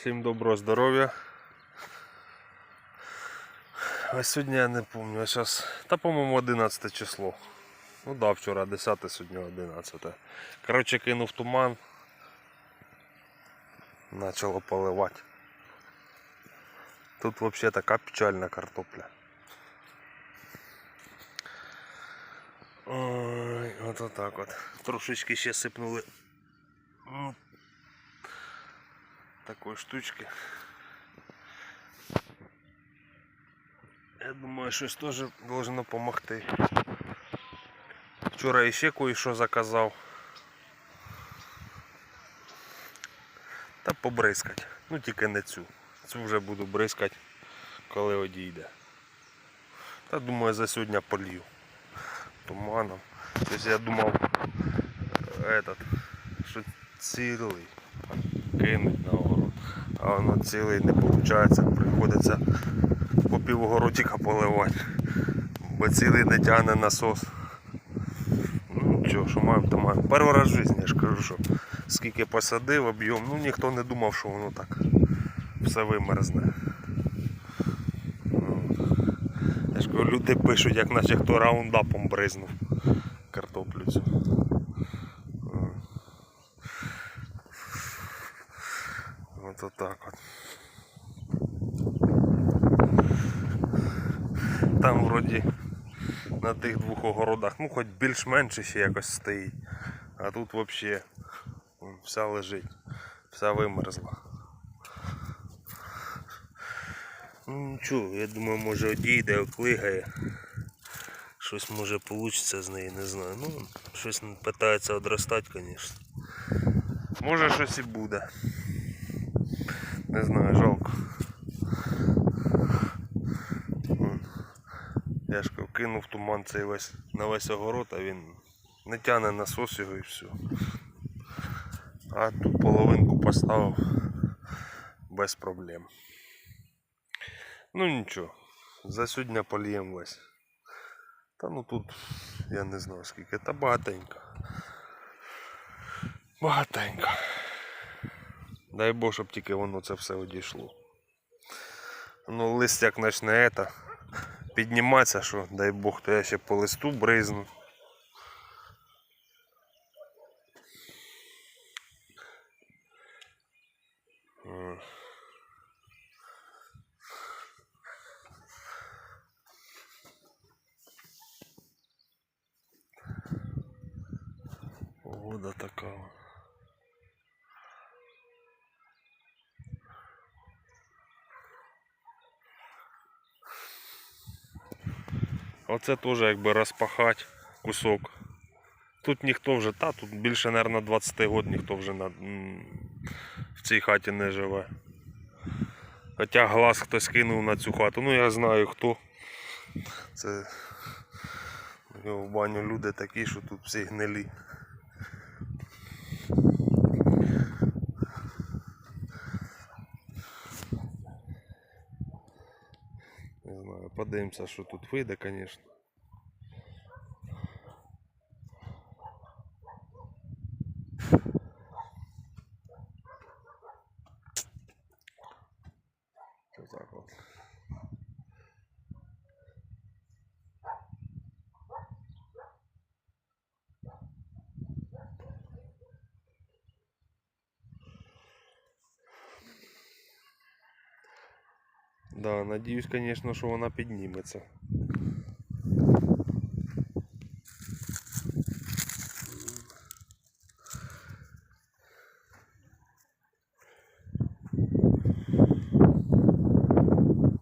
Всім доброго здоров'я. А сьогодні я не пам'ятаю, зараз, та по-моєму 11 число. Ну да, вчора 10, сьогодні 11. Коротше, кинув туман. Почало поливати. Тут взагалі така печальна картопля. Ой, от отак от. Трошечки ще сипнули. Такої штучки. Я думаю, щось теж должно допомогти. Вчора ще кое-що заказав. Та побризкать. Ну тільки не цю. Цю вже буду бризкати, коли одійде. Та думаю за сьогодні полью. Туманом. Тобто я думав этот, що цілий кинуть на огород. А воно цілий не виходить, приходиться по півгородика поливати. Бо цілий не тягне насос. Ну нічого, що маємо, то маємо. Перший раз в житті, я ж кажу, що скільки посадив, об'єм, ну ніхто не думав, що воно так все вимерзне. Ну, Я ж кажу, люди пишуть, як наче хто раундапом бризнув картоплю цю. От отак от. Там вроді на тих двох огородах, ну хоч більш-менш ще якось стоїть. А тут взагалі вся лежить, вся вимерзла. Ну нічого, я думаю, може одійде, оклигає. Щось може вийде з неї, не знаю. Ну, щось питається одростати, звісно. Може щось і буде. Не знаю, жалко. Я ж кинув туман цей весь на весь огород, а він не тягне насос його і все. А ту половинку поставив без проблем. Ну нічого, за сьогодні полієм весь. Та ну тут я не знаю скільки, та багатенько. Багатенько. Дай Бог, щоб тільки воно це все одійшло. Ну, лист як почне это, підніматися, що дай Бог, то я ще по листу бризну. Погода така. Оце теж якби розпахати кусок. Тут ніхто вже, та тут більше, мабуть, 20 років ніхто вже на, в цій хаті не живе. Хоча глаз хтось кинув на цю хату. Ну я знаю хто. Це в баню люди такі, що тут всі гнилі. Не знаю, подивимося, що тут вийде, звісно. Це так Да, надіюсь, звісно, що вона підніметься.